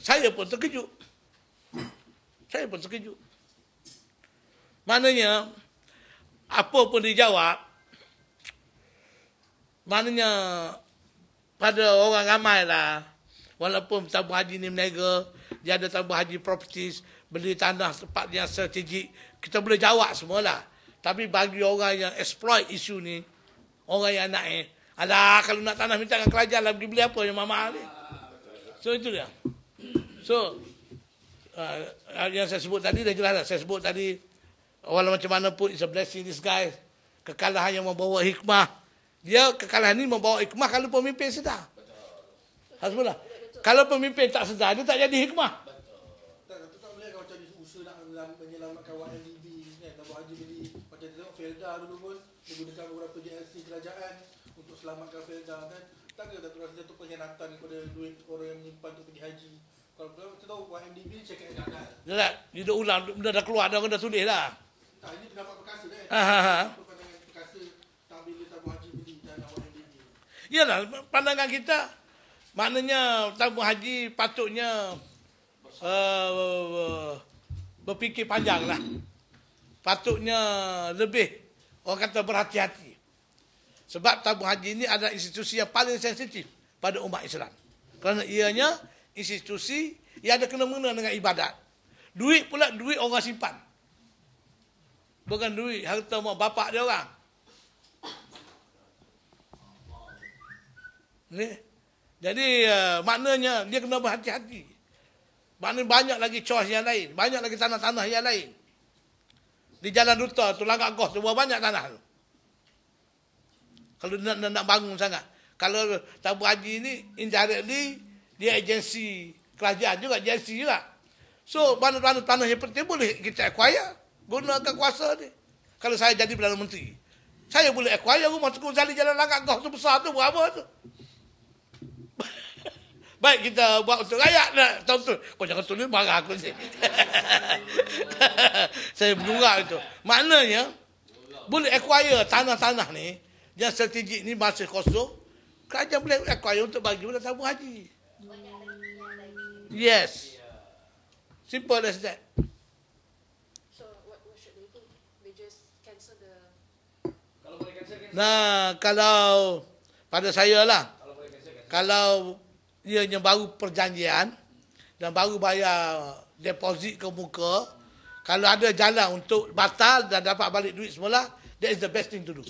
saya pun terkejut. Saya pun terkejut. Maknanya, apa pun dijawab, maknanya pada orang ramai lah, walaupun tabung haji ni menega, dia ada tabung haji properties, beli tanah tempat yang strategik, kita boleh jawab semualah. Tapi bagi orang yang exploit isu ni, orang yang naik, alah kalau nak tanah minta kerajaan lah, beli apa yang mahal ni. So itu dia. So, uh, yang saya sebut tadi dah jelas lah. Saya sebut tadi, walau macam mana pun, it's a blessing this guy. Kekalahan yang membawa hikmah. Dia kekalahan ni membawa hikmah kalau pemimpin sedar. Hasbullah. Kalau pemimpin tak sedar, dia tak jadi hikmah. Selamatkan Felda kan tak ke tak rasa itu pengkhianatan kepada duit orang yang menyimpan untuk pergi haji kalau kita tahu YMDB ni cakap gagal dia tak dia dah ulang dah keluar dah dah tulis dah tak ini pendapat perkasa kan ha ha ha perkasa tak bila tabung haji beli dan YMDB Yalah, pandangan kita maknanya tabung haji patutnya uh, berfikir panjang lah. Patutnya lebih orang kata berhati-hati. Sebab tabung haji ini adalah institusi yang paling sensitif pada umat Islam. Kerana ianya institusi yang ada kena-mengena dengan ibadat. Duit pula duit orang simpan. Bukan duit harta mak bapak dia orang. Ni. Jadi uh, maknanya dia kena berhati-hati. Maknanya banyak lagi choice yang lain. Banyak lagi tanah-tanah yang lain. Di Jalan Duta tu, Langak Goh tu, banyak tanah tu. Kalau nak, nak, nak bangun sangat. Kalau tabung haji ni indirectly dia agensi kerajaan juga, agensi juga. So mana-mana tanah yang penting boleh kita acquire. Gunakan kuasa ni. Kalau saya jadi Perdana Menteri. Saya boleh acquire rumah Tukul Zali Jalan Langkat Goh tu besar tu berapa tu. Baik kita buat untuk rakyat tahu tu. Kau jangan tulis marah aku ni. saya berjurak itu. Maknanya boleh acquire tanah-tanah ni yang strategik ni masih kosong, kerajaan boleh acquire untuk bagi pada tabung haji. Yes. Simple as that. So what, what should they do? They just cancel the. Kalau boleh cancel, cancel. Nah, kalau pada saya lah, Kalau boleh cancel, cancel. kalau ianya baru perjanjian dan baru bayar deposit ke muka, kalau ada jalan untuk batal dan dapat balik duit semula, that is the best thing to do.